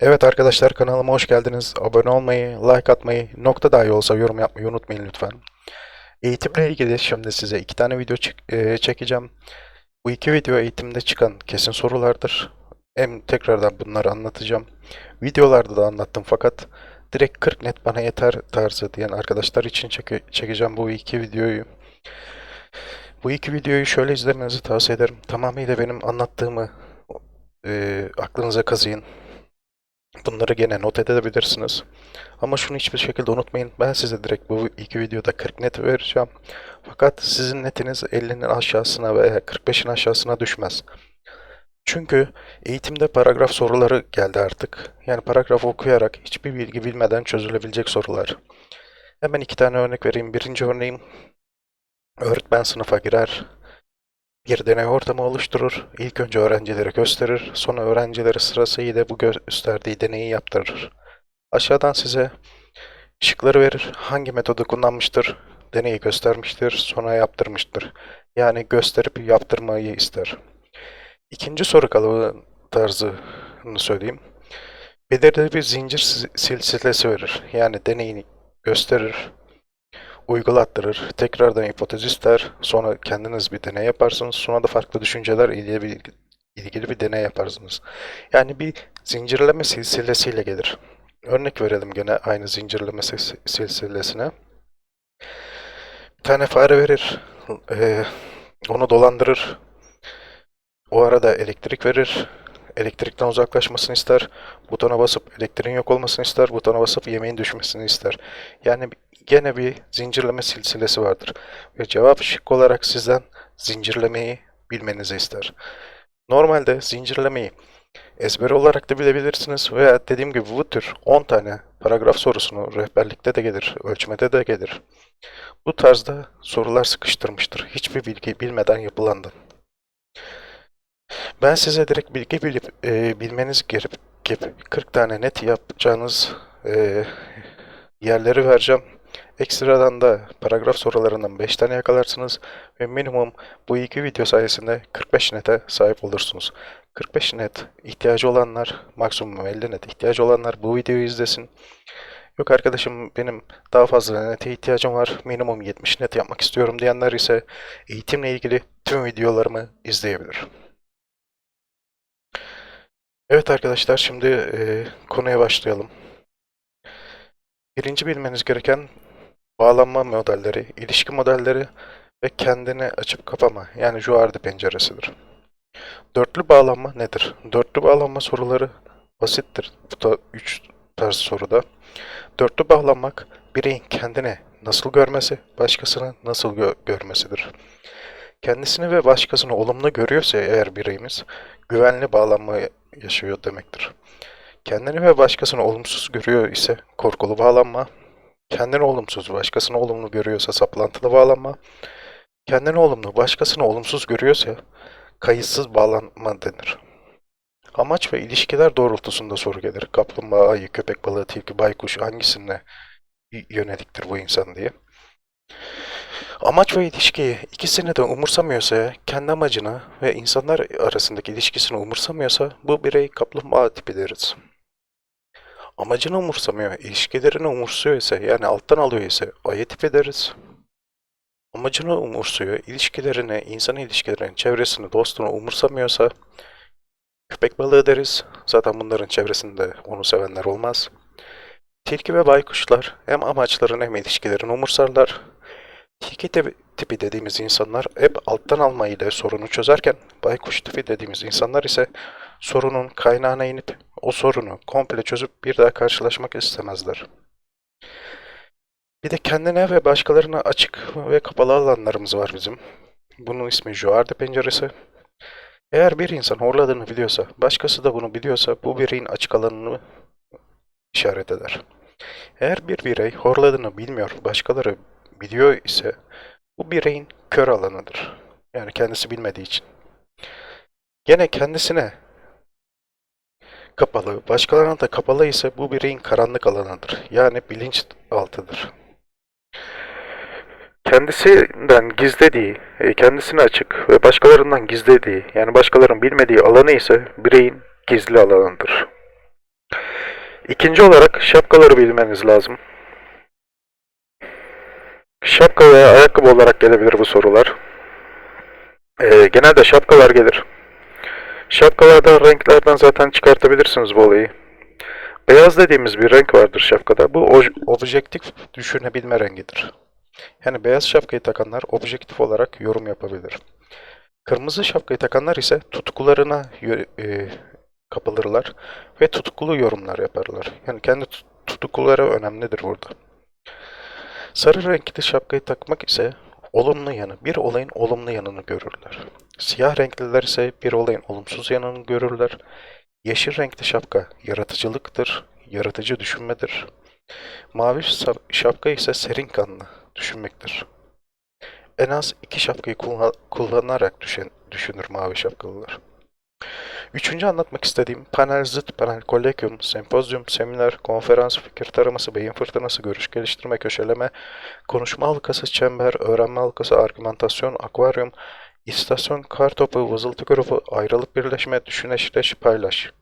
Evet arkadaşlar kanalıma hoş geldiniz. Abone olmayı, like atmayı, nokta dahi olsa yorum yapmayı unutmayın lütfen. Eğitimle ilgili şimdi size iki tane video e, çekeceğim. Bu iki video eğitimde çıkan kesin sorulardır. Hem tekrardan bunları anlatacağım. Videolarda da anlattım fakat direkt 40 net bana yeter tarzı diyen arkadaşlar için çeke- çekeceğim bu iki videoyu. Bu iki videoyu şöyle izlemenizi tavsiye ederim. Tamamıyla benim anlattığımı e, aklınıza kazıyın. Bunları gene not edebilirsiniz. Ama şunu hiçbir şekilde unutmayın. Ben size direkt bu iki videoda 40 net vereceğim. Fakat sizin netiniz 50'nin aşağısına veya 45'in aşağısına düşmez. Çünkü eğitimde paragraf soruları geldi artık. Yani paragraf okuyarak hiçbir bilgi bilmeden çözülebilecek sorular. Hemen iki tane örnek vereyim. Birinci örneğim öğretmen sınıfa girer. Bir deney ortamı oluşturur. İlk önce öğrencilere gösterir. Sonra öğrencileri sırasıyla bu gösterdiği deneyi yaptırır. Aşağıdan size şıkları verir. Hangi metodu kullanmıştır? Deneyi göstermiştir. Sonra yaptırmıştır. Yani gösterip yaptırmayı ister. İkinci soru kalıbı tarzını söyleyeyim. Belirli bir zincir sil- silsilesi verir. Yani deneyini gösterir, uygulattırır, tekrardan hipotez ister, sonra kendiniz bir deney yaparsınız, sonra da farklı düşünceler ile bir, ilgili bir deney yaparsınız. Yani bir zincirleme silsilesiyle gelir. Örnek verelim gene aynı zincirleme sil- silsilesine. Bir tane fare verir, eee, onu dolandırır, o arada elektrik verir, elektrikten uzaklaşmasını ister, butona basıp elektriğin yok olmasını ister, butona basıp yemeğin düşmesini ister. Yani gene bir zincirleme silsilesi vardır. Ve cevap şık olarak sizden zincirlemeyi bilmenizi ister. Normalde zincirlemeyi ezber olarak da bilebilirsiniz veya dediğim gibi bu tür 10 tane paragraf sorusunu rehberlikte de gelir, ölçmede de gelir. Bu tarzda sorular sıkıştırmıştır. Hiçbir bilgi bilmeden yapılandan. Ben size direkt bilgi bilip e, bilmeniz gerekip 40 tane net yapacağınız e, yerleri vereceğim. Ekstradan da paragraf sorularından 5 tane yakalarsınız ve minimum bu iki video sayesinde 45 nete sahip olursunuz. 45 net ihtiyacı olanlar, maksimum 50 net ihtiyacı olanlar bu videoyu izlesin. Yok arkadaşım benim daha fazla nete ihtiyacım var, minimum 70 net yapmak istiyorum diyenler ise eğitimle ilgili tüm videolarımı izleyebilir. Evet arkadaşlar şimdi e, konuya başlayalım. Birinci bilmeniz gereken bağlanma modelleri, ilişki modelleri ve kendini açıp kapama yani Juardi penceresidir. Dörtlü bağlanma nedir? Dörtlü bağlanma soruları basittir. Bu da üç tarz soruda. Dörtlü bağlanmak bireyin kendini nasıl görmesi, başkasını nasıl gö- görmesidir. Kendisini ve başkasını olumlu görüyorsa eğer bireyimiz güvenli bağlanma yaşıyor demektir. Kendini ve başkasını olumsuz görüyor ise korkulu bağlanma, kendini olumsuz, başkasını olumlu görüyorsa saplantılı bağlanma, kendini olumlu, başkasını olumsuz görüyorsa kayıtsız bağlanma denir. Amaç ve ilişkiler doğrultusunda soru gelir. Kaplumbağa, ayı, köpek balığı, tilki, baykuş hangisine yöneliktir bu insan diye. Amaç ve ilişkiyi ikisini de umursamıyorsa, kendi amacını ve insanlar arasındaki ilişkisini umursamıyorsa bu birey kaplumbağa tipi deriz. Amacını umursamıyor, ilişkilerini umursuyor ise yani alttan alıyor ise ayı tipi deriz. Amacını umursuyor, ilişkilerini, insan ilişkilerini, çevresini, dostunu umursamıyorsa köpek balığı deriz. Zaten bunların çevresinde onu sevenler olmaz. Tilki ve baykuşlar hem amaçlarını hem ilişkilerini umursarlar. Tilki tipi dediğimiz insanlar hep alttan alma ile sorunu çözerken baykuş tipi dediğimiz insanlar ise sorunun kaynağına inip o sorunu komple çözüp bir daha karşılaşmak istemezler. Bir de kendine ve başkalarına açık ve kapalı alanlarımız var bizim. Bunun ismi Juardi penceresi. Eğer bir insan horladığını biliyorsa, başkası da bunu biliyorsa bu bireyin açık alanını işaret eder. Eğer bir birey horladığını bilmiyor, başkaları biliyor ise bu bireyin kör alanıdır. Yani kendisi bilmediği için. Gene kendisine kapalı, başkalarına da kapalı ise bu bireyin karanlık alanıdır. Yani bilinç altıdır. Kendisinden gizlediği, e, kendisine açık ve başkalarından gizlediği, yani başkalarının bilmediği alanı ise bireyin gizli alanıdır. İkinci olarak şapkaları bilmeniz lazım. Şapka veya ayakkabı olarak gelebilir bu sorular. Ee, genelde şapkalar gelir. Şapkalardan renklerden zaten çıkartabilirsiniz bu olayı. Beyaz dediğimiz bir renk vardır şapkada. Bu objektif düşünebilme rengidir. Yani beyaz şapkayı takanlar objektif olarak yorum yapabilir. Kırmızı şapkayı takanlar ise tutkularına e, kapılırlar ve tutkulu yorumlar yaparlar. Yani kendi tut- tutkuları önemlidir burada. Sarı renkli şapkayı takmak ise olumlu yanı, bir olayın olumlu yanını görürler. Siyah renkliler ise bir olayın olumsuz yanını görürler. Yeşil renkli şapka yaratıcılıktır, yaratıcı düşünmedir. Mavi şapka ise serin kanlı düşünmektir. En az iki şapkayı kullan- kullanarak düşen, düşünür mavi şapkalılar. Üçüncü anlatmak istediğim panel, zıt panel, kolegyum, sempozyum, seminer, konferans, fikir taraması, beyin fırtınası, görüş geliştirme, köşeleme, konuşma halkası, çember, öğrenme halkası, argümantasyon, akvaryum, istasyon, kartopu, vızıltı grubu, ayrılıp birleşme, düşüneşleş, paylaş.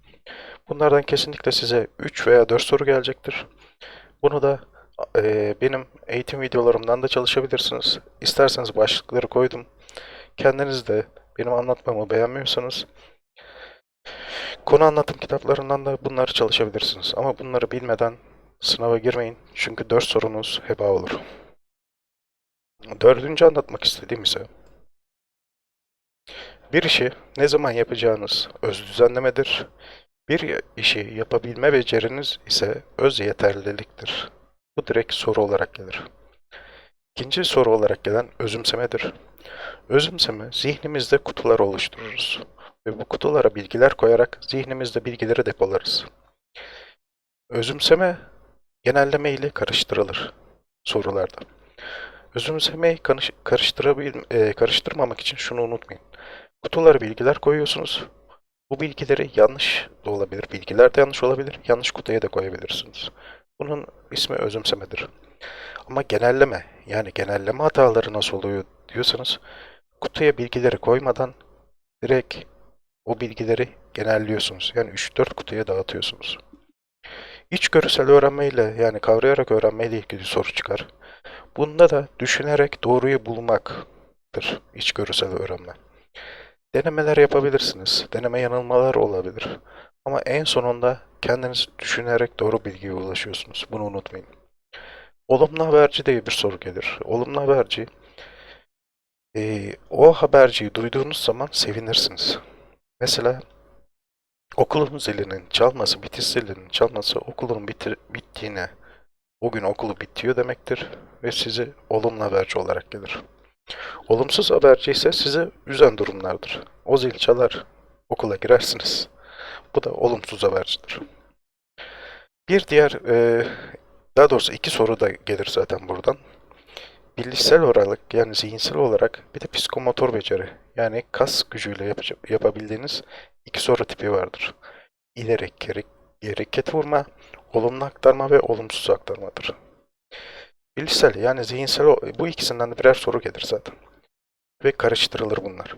Bunlardan kesinlikle size 3 veya 4 soru gelecektir. Bunu da eee, benim eğitim videolarımdan da çalışabilirsiniz. İsterseniz başlıkları koydum. Kendiniz de benim anlatmamı beğenmiyorsanız konu anlatım kitaplarından da bunları çalışabilirsiniz. Ama bunları bilmeden sınava girmeyin. Çünkü 4 sorunuz heba olur. Dördüncü anlatmak istediğim ise bir işi ne zaman yapacağınız öz düzenlemedir. Bir işi yapabilme beceriniz ise öz yeterliliktir. Bu direkt soru olarak gelir. İkinci soru olarak gelen özümsemedir. Özümseme zihnimizde kutular oluştururuz ve bu kutulara bilgiler koyarak zihnimizde bilgileri depolarız. Özümseme genelleme ile karıştırılır sorularda. Özümsemeyi karıştırabil- e, karıştırmamak için şunu unutmayın. Kutulara bilgiler koyuyorsunuz. Bu bilgileri yanlış da olabilir, bilgiler de yanlış olabilir, yanlış kutuya da koyabilirsiniz. Bunun ismi özümsemedir. Ama genelleme, yani genelleme hataları nasıl oluyor diyorsanız, kutuya bilgileri koymadan direkt o bilgileri genelliyorsunuz. Yani 3-4 kutuya dağıtıyorsunuz. İçgörüsel öğrenme ile yani kavrayarak öğrenme ile ilgili soru çıkar. Bunda da düşünerek doğruyu bulmaktır içgörüsel öğrenme. Denemeler yapabilirsiniz. Deneme yanılmalar olabilir. Ama en sonunda kendiniz düşünerek doğru bilgiye ulaşıyorsunuz. Bunu unutmayın. Olumlu haberci diye bir soru gelir. Olumlu haberci, eee, o haberciyi duyduğunuz zaman sevinirsiniz. Mesela okulun zilinin çalması, bitiş zilinin çalması okulun bitir, bittiğine, o gün okulu bitiyor demektir ve sizi olumlu haberci olarak gelir. Olumsuz haberci ise sizi üzen durumlardır. O zil çalar, okula girersiniz. Bu da olumsuz habercidir. Bir diğer, eee, daha doğrusu iki soru da gelir zaten buradan. Bilişsel olarak yani zihinsel olarak bir de psikomotor beceri yani kas gücüyle yapacak, yapabildiğiniz iki soru tipi vardır. İleri geri, geri ket vurma, olumlu aktarma ve olumsuz aktarmadır. Bilişsel yani zihinsel bu ikisinden de birer soru gelir zaten. Ve karıştırılır bunlar.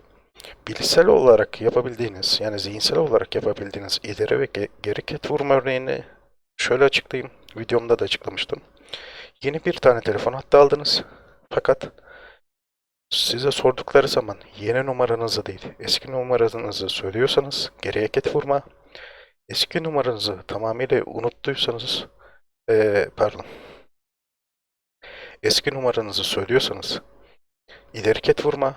Bilişsel olarak yapabildiğiniz yani zihinsel olarak yapabildiğiniz ileri ve ge- geri vurma örneğini şöyle açıklayayım. Videomda da açıklamıştım. Yeni bir tane telefon hattı aldınız. Fakat size sordukları zaman yeni numaranızı değil, eski numaranızı söylüyorsanız geriye ket vurma. Eski numaranızı tamamıyla unuttuysanız, eee, pardon. Eski numaranızı söylüyorsanız ileri ket vurma.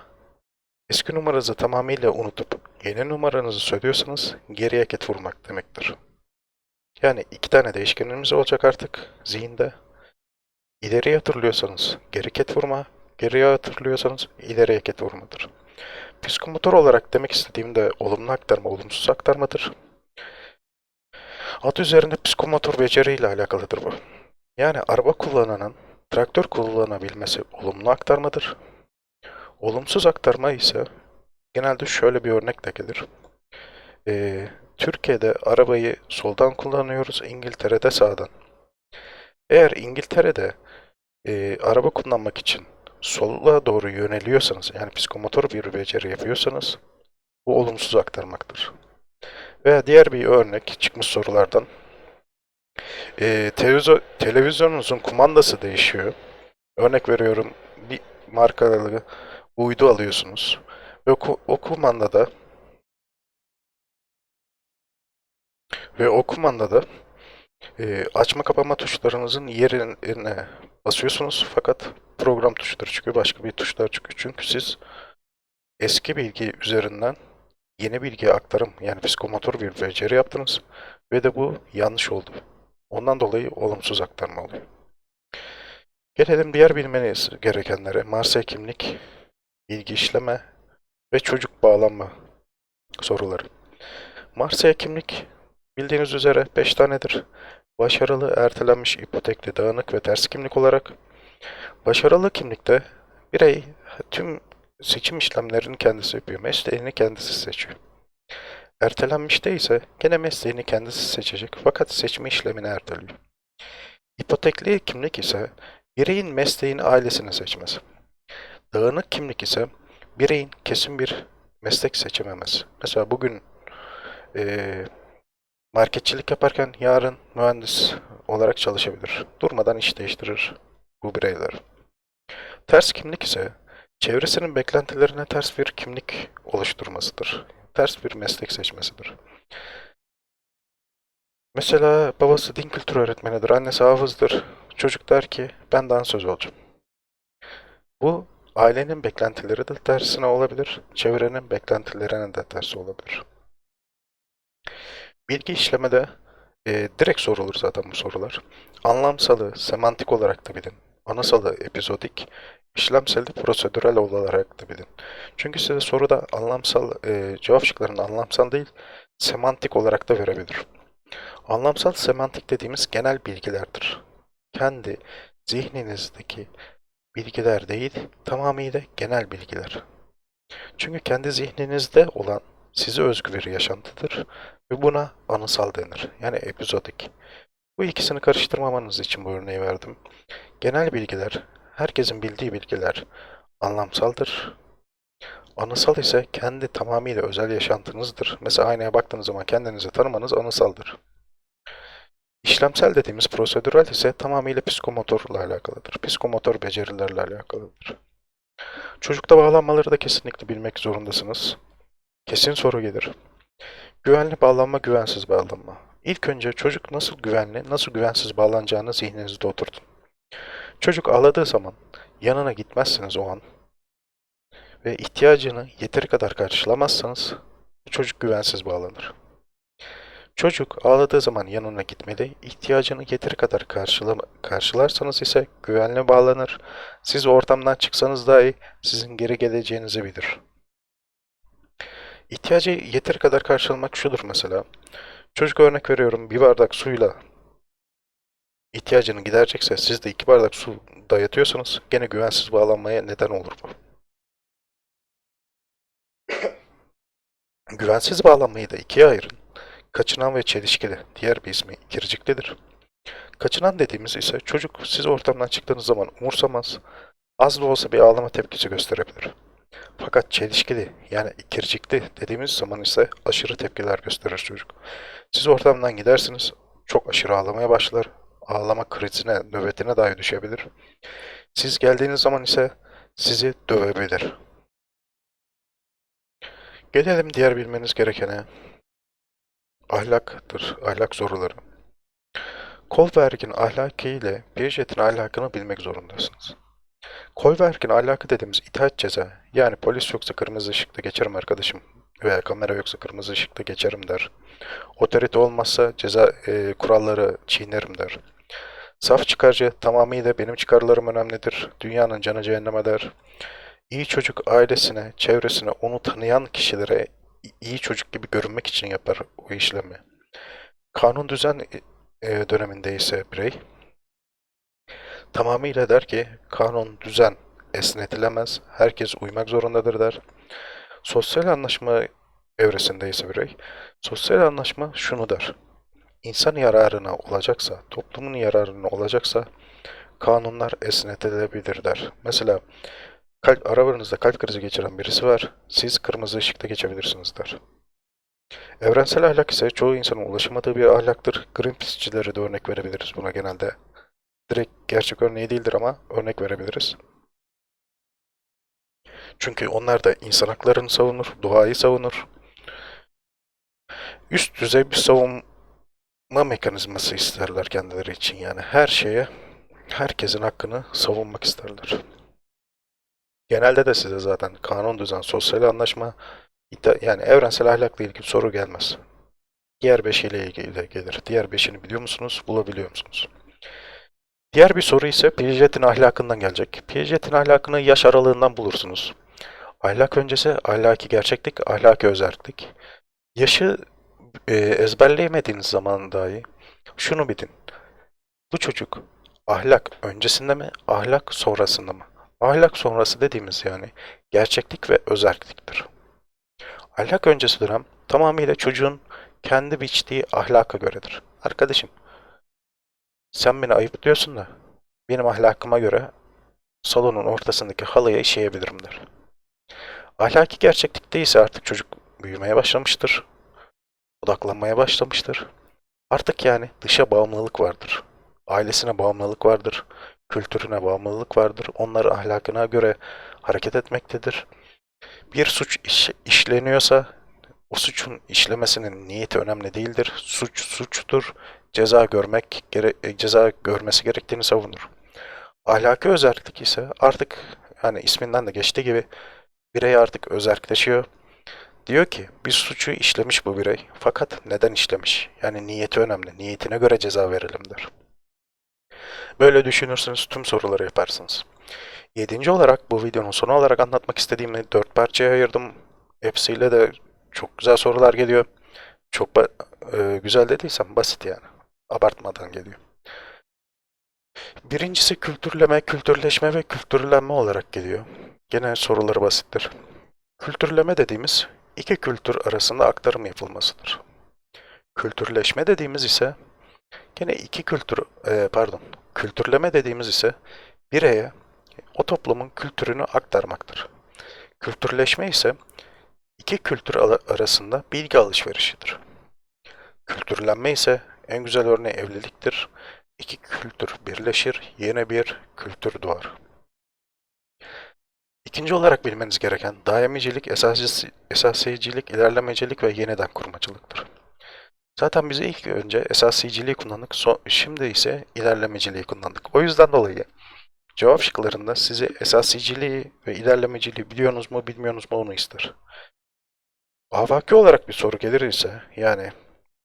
Eski numaranızı tamamıyla unutup yeni numaranızı söylüyorsanız geriye ket vurmak demektir. Yani iki tane değişkenimiz olacak artık zihinde. İleriye hatırlıyorsanız geri ket vurma, geriye hatırlıyorsanız ileriye ket vurmadır. Psikomotor olarak demek istediğim de olumlu aktarma, olumsuz aktarmadır. Adı üzerinde psikomotor beceriyle alakalıdır bu. Yani araba kullananın traktör kullanabilmesi olumlu aktarmadır. Olumsuz aktarma ise genelde şöyle bir örnek de gelir. Ee, Türkiye'de arabayı soldan kullanıyoruz, İngiltere'de sağdan. Eğer İngiltere'de e, araba kullanmak için sola doğru yöneliyorsanız, yani psikomotor bir beceri yapıyorsanız, bu olumsuz aktarmaktır. Veya diğer bir örnek çıkmış sorulardan. E, televizyon, televizyonunuzun kumandası değişiyor. Örnek veriyorum bir markalı uydu alıyorsunuz. Ve o, o kumandada ve o kumandada e, açma kapama tuşlarınızın yerine basıyorsunuz fakat program tuşları çıkıyor, başka bir tuşlar çıkıyor. Çünkü siz eski bilgi üzerinden yeni bilgiye aktarım yani psikomotor bir beceri yaptınız ve de bu yanlış oldu. Ondan dolayı olumsuz aktarma oluyor. Gelelim diğer bilmeniz gerekenlere. Marsay kimlik, bilgi işleme ve çocuk bağlanma soruları. Marsay kimlik bildiğiniz üzere 5 tanedir. Başarılı, ertelenmiş, ipotekli, dağınık ve ters kimlik olarak. Başarılı kimlikte birey tüm seçim işlemlerini kendisi yapıyor. Mesleğini kendisi seçiyor. Ertelenmişte ise gene mesleğini kendisi seçecek fakat seçme işlemini erteliyor. İpotekli kimlik ise bireyin mesleğini ailesini seçmesi. Dağınık kimlik ise bireyin kesin bir meslek seçememesi. Mesela bugün eee, marketçilik yaparken yarın mühendis olarak çalışabilir. Durmadan iş değiştirir bu bireyler. Ters kimlik ise çevresinin beklentilerine ters bir kimlik oluşturmasıdır. Ters bir meslek seçmesidir. Mesela babası din kültürü öğretmenidir, annesi hafızdır. Çocuk der ki ben dansöz olacağım. Bu ailenin beklentileri de tersine olabilir, çevrenin beklentilerine de tersi olabilir. Bilgi işlemede e, direkt sorulur zaten bu sorular. Anlamsalı, semantik olarak da bilin. Anısalı, epizodik, işlemsel prosedürel olarak da bilin. Çünkü size soruda anlamsal, e, cevap şıklarının anlamsal değil, semantik olarak da verebilir. Anlamsal semantik dediğimiz genel bilgilerdir. Kendi zihninizdeki bilgiler değil, tamamıyla genel bilgiler. Çünkü kendi zihninizde olan size özgü bir yaşantıdır ve buna anısal denir. Yani epizodik. Bu ikisini karıştırmamanız için bu örneği verdim. Genel bilgiler, herkesin bildiği bilgiler anlamsaldır. Anısal ise kendi tamamıyla özel yaşantınızdır. Mesela aynaya baktığınız zaman kendinizi tanımanız anısaldır. İşlemsel dediğimiz prosedürel ise tamamıyla psikomotorla alakalıdır. Psikomotor becerilerle alakalıdır. Çocukta bağlanmaları da kesinlikle bilmek zorundasınız. Kesin soru gelir. Güvenli bağlanma, güvensiz bağlanma. İlk önce çocuk nasıl güvenli, nasıl güvensiz bağlanacağını zihninizde oturtun. Çocuk ağladığı zaman yanına gitmezseniz o an ve ihtiyacını yeteri kadar karşılamazsanız çocuk güvensiz bağlanır. Çocuk ağladığı zaman yanına gitmeli, ihtiyacını yeteri kadar karşılama, karşılarsanız ise güvenli bağlanır. Siz ortamdan çıksanız dahi sizin geri geleceğinizi bilir. İhtiyacı yeteri kadar karşılamak şudur mesela. Çocuk örnek veriyorum bir bardak suyla ihtiyacını giderecekse siz de iki bardak su dayatıyorsanız gene güvensiz bağlanmaya neden olur bu. Güvensiz bağlanmayı da ikiye ayırın. Kaçınan ve çelişkili. Diğer bir ismi ikirciklidir. Kaçınan dediğimiz ise çocuk siz ortamdan çıktığınız zaman umursamaz, az da olsa bir ağlama tepkisi gösterebilir. Fakat çelişkili yani ikircikli dediğimiz zaman ise aşırı tepkiler gösterir çocuk. Siz ortamdan gidersiniz, çok aşırı ağlamaya başlar, ağlama krizine, nöbetine dahi düşebilir. Siz geldiğiniz zaman ise sizi dövebilir. Gelelim diğer bilmeniz gerekene. Ahlaktır, ahlak soruları. Kohlberg'in ahlakı ile Piaget'in ahlakını bilmek zorundasınız. Kohlberg'in ahlakı dediğimiz itaat ceza, yani polis yoksa kırmızı ışıkta geçerim arkadaşım veya kamera yoksa kırmızı ışıkta geçerim der. Otorite olmazsa ceza e, kuralları çiğnerim der. Saf çıkarcı tamamıyla benim çıkarlarım önemlidir. Dünyanın canı cehenneme der. İyi çocuk ailesine, çevresine, onu tanıyan kişilere iyi çocuk gibi görünmek için yapar o işlemi. Kanun düzen e, döneminde ise birey tamamıyla der ki kanun düzen esnetilemez, herkes uymak zorundadır der. Sosyal anlaşma evresinde ise birey sosyal anlaşma şunu der. İnsan yararına olacaksa, toplumun yararına olacaksa kanunlar esnetilebilir der. Mesela kalp, arabanızda kalp krizi geçiren birisi var. Siz kırmızı ışıkta geçebilirsiniz der. Evrensel ahlak ise çoğu insanın ulaşamadığı bir ahlaktır. Greenpeace'çilere de örnek verebiliriz buna genelde. Direkt gerçek örneği değildir ama örnek verebiliriz. Çünkü onlar da insan haklarını savunur, doğayı savunur. Üst düzey bir savunma mekanizması isterler kendileri için yani her şeye, herkesin hakkını savunmak isterler. Genelde de size zaten kanun düzen, sosyal anlaşma, yani evrensel ahlakla ilgili soru gelmez. Diğer beşiyle ilgili gelir. Diğer beşini biliyor musunuz? Bulabiliyor musunuz? Diğer bir soru ise Piaget'in ahlakından gelecek. Piaget'in ahlakını yaş aralığından bulursunuz. Ahlak öncesi ahlaki gerçeklik, ahlaki özellik. Yaşı e, ezberleyemediğiniz zaman dahi şunu bilin. Bu çocuk ahlak öncesinde mi, ahlak sonrasında mı? Ahlak sonrası dediğimiz yani gerçeklik ve özelliktir. Ahlak öncesi dönem tamamıyla çocuğun kendi biçtiği ahlaka göredir. Arkadaşım, sen beni ayıplıyorsun da benim ahlakıma göre salonun ortasındaki halıya işeyebilirim der. Ahlaki gerçeklikte ise artık çocuk büyümeye başlamıştır. Odaklanmaya başlamıştır. Artık yani dışa bağımlılık vardır. Ailesine bağımlılık vardır. Kültürüne bağımlılık vardır. Onlar ahlakına göre hareket etmektedir. Bir suç iş- işleniyorsa o suçun işlemesinin niyeti önemli değildir. Suç suçtur. Ceza görmek gere- e, ceza görmesi gerektiğini savunur. Ahlaki özellik ise artık yani isminden de geçtiği gibi birey artık özelleşiyor. Diyor ki bir suçu işlemiş bu birey. Fakat neden işlemiş? Yani niyeti önemli. Niyetine göre ceza verelim. Böyle düşünürsünüz tüm soruları yaparsınız. Yedinci olarak bu videonun sonu olarak anlatmak istediğimi dört parçaya ayırdım. Hepsiyle de çok güzel sorular geliyor. Çok e, güzel dediysem basit yani. Abartmadan geliyor. Birincisi kültürleme, kültürleşme ve kültürlenme olarak geliyor. Gene soruları basittir. Kültürleme dediğimiz iki kültür arasında aktarım yapılmasıdır. Kültürleşme dediğimiz ise gene iki kültür e, pardon kültürleme dediğimiz ise bireye o toplumun kültürünü aktarmaktır. Kültürleşme ise iki kültür arasında bilgi alışverişidir. Kültürlenme ise en güzel örneği evliliktir. İki kültür birleşir, yeni bir kültür doğar. İkinci olarak bilmeniz gereken daimicilik, esası, esasiyecilik, ilerlemecilik ve yeniden kurmacılıktır. Zaten biz ilk önce esasiyeciliği kullandık, şimdi ise ilerlemeciliği kullandık. O yüzden dolayı cevap şıklarında size esasiyeciliği ve ilerlemeciliği biliyorsunuz mu bilmiyorsunuz mu onu ister. Afaki olarak bir soru gelir ise yani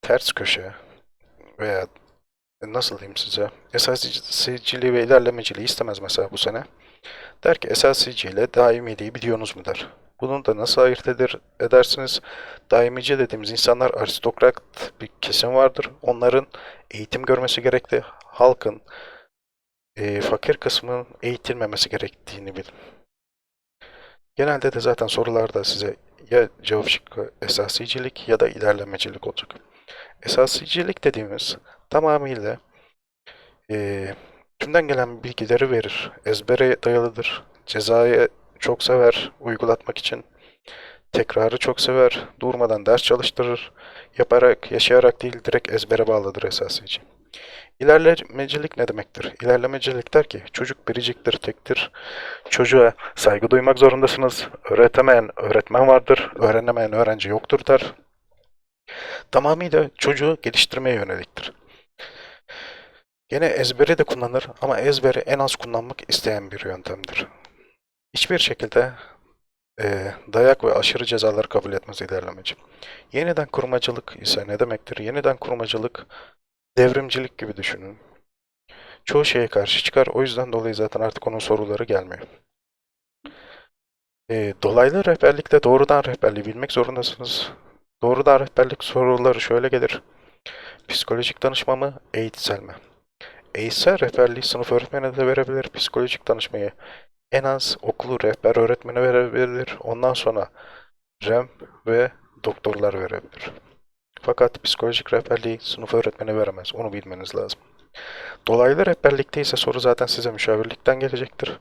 ters köşe veya nasıl diyeyim size esasiyeciliği ve ilerlemeciliği istemez mesela bu sene. Der ki esasici ile daimiliği biliyorsunuz mu der. Bunun da nasıl ayırt eder, edersiniz? Daimici dediğimiz insanlar aristokrat bir kesim vardır. Onların eğitim görmesi gerekli. Halkın e, fakir kısmının eğitilmemesi gerektiğini bilin. Genelde de zaten sorularda size ya cevap şıkkı esasicilik ya da ilerlemecilik olacak. Esasicilik dediğimiz tamamıyla e, tümden gelen bilgileri verir. Ezbere dayalıdır. Cezayı çok sever uygulatmak için. Tekrarı çok sever. Durmadan ders çalıştırır. Yaparak, yaşayarak değil direkt ezbere bağlıdır esasici. İlerlemecilik ne demektir? İlerlemecilik der ki çocuk biriciktir, tektir. Çocuğa saygı duymak zorundasınız. Öğretemeyen öğretmen vardır. Öğrenemeyen öğrenci yoktur der. Tamamıyla çocuğu geliştirmeye yöneliktir. Gene ezberi de kullanır ama ezberi en az kullanmak isteyen bir yöntemdir. Hiçbir şekilde e, dayak ve aşırı cezaları kabul etmez ilerlemeci. Yeniden kurmacılık ise ne demektir? Yeniden kurmacılık devrimcilik gibi düşünün. Çoğu şeye karşı çıkar. O yüzden dolayı zaten artık onun soruları gelmiyor. E, dolaylı rehberlikte doğrudan rehberliği bilmek zorundasınız. Doğrudan rehberlik soruları şöyle gelir. Psikolojik danışma mı, eğitsel mi? Eğitsel rehberliği sınıf öğretmeni de verebilir. Psikolojik danışmayı en az okulu rehber öğretmeni verebilir. Ondan sonra REM ve doktorlar verebilir. Fakat psikolojik rehberliği sınıf öğretmeni veremez. Onu bilmeniz lazım. Dolaylı rehberlikte ise soru zaten size müşavirlikten gelecektir.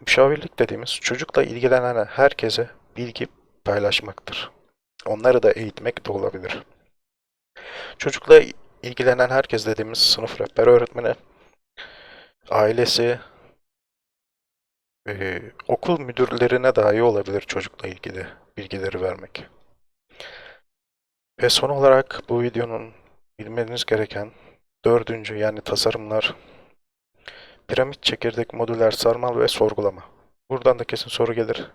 Müşavirlik dediğimiz çocukla ilgilenen herkese bilgi paylaşmaktır. Onları da eğitmek de olabilir. Çocukla ilgilenen herkes dediğimiz sınıf rehber öğretmeni, ailesi, e, okul müdürlerine dahi olabilir çocukla ilgili bilgileri vermek. Ve son olarak bu videonun bilmeniz gereken dördüncü yani tasarımlar, piramit, çekirdek, modüler, sarmal ve sorgulama. Buradan da kesin soru gelir.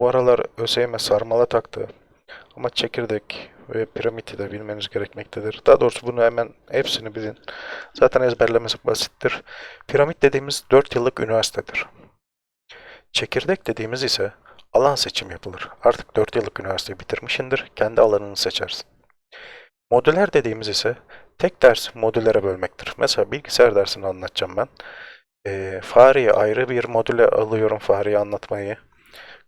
Bu aralar ÖSYM sarmala taktı. Ama çekirdek ve piramidi de bilmeniz gerekmektedir. Daha doğrusu bunu hemen hepsini bilin. Zaten ezberlemesi basittir. Piramit dediğimiz 4 yıllık üniversitedir. Çekirdek dediğimiz ise alan seçim yapılır. Artık 4 yıllık üniversiteyi bitirmişindir. Kendi alanını seçersin. Modüler dediğimiz ise tek ders modüllere bölmektir. Mesela bilgisayar dersini anlatacağım ben. Ee, fareyi ayrı bir modüle alıyorum fareyi anlatmayı.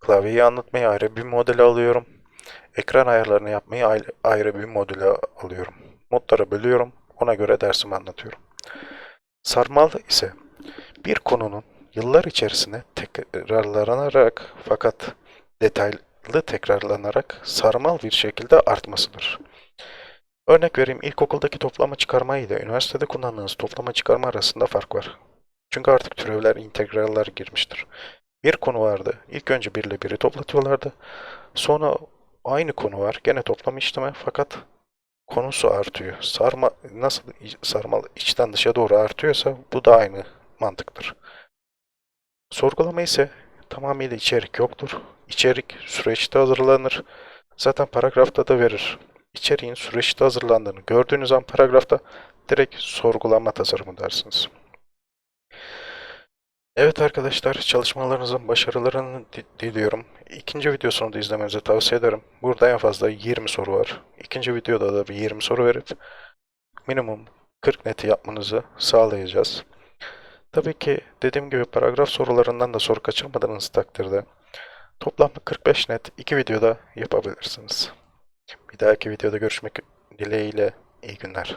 Klavyeyi anlatmayı ayrı bir modüle alıyorum. Ekran ayarlarını yapmayı ayrı, bir modüle alıyorum. Modlara bölüyorum. Ona göre dersimi anlatıyorum. Sarmal ise bir konunun yıllar içerisinde tekrarlanarak fakat detaylı tekrarlanarak sarmal bir şekilde artmasıdır. Örnek vereyim ilkokuldaki toplama çıkarma ile üniversitede kullandığınız toplama çıkarma arasında fark var. Çünkü artık türevler, integraller girmiştir. Bir konu vardı. İlk önce bir ile biri toplatıyorlardı. Sonra aynı konu var. Gene toplam işleme fakat konusu artıyor. Sarma nasıl sarmal içten dışa doğru artıyorsa bu da aynı mantıktır. Sorgulama ise tamamıyla içerik yoktur. İçerik süreçte hazırlanır. Zaten paragrafta da verir. İçeriğin süreçte hazırlandığını gördüğünüz an paragrafta direkt sorgulama tasarımı dersiniz. Evet arkadaşlar çalışmalarınızın başarılarını di- diliyorum. İkinci videosunu da izlemenizi tavsiye ederim. Burada en fazla 20 soru var. İkinci videoda da bir 20 soru verip minimum 40 neti yapmanızı sağlayacağız. Tabii ki dediğim gibi paragraf sorularından da soru kaçırmadığınız takdirde toplamda 45 net iki videoda yapabilirsiniz. Bir dahaki videoda görüşmek dileğiyle iyi günler.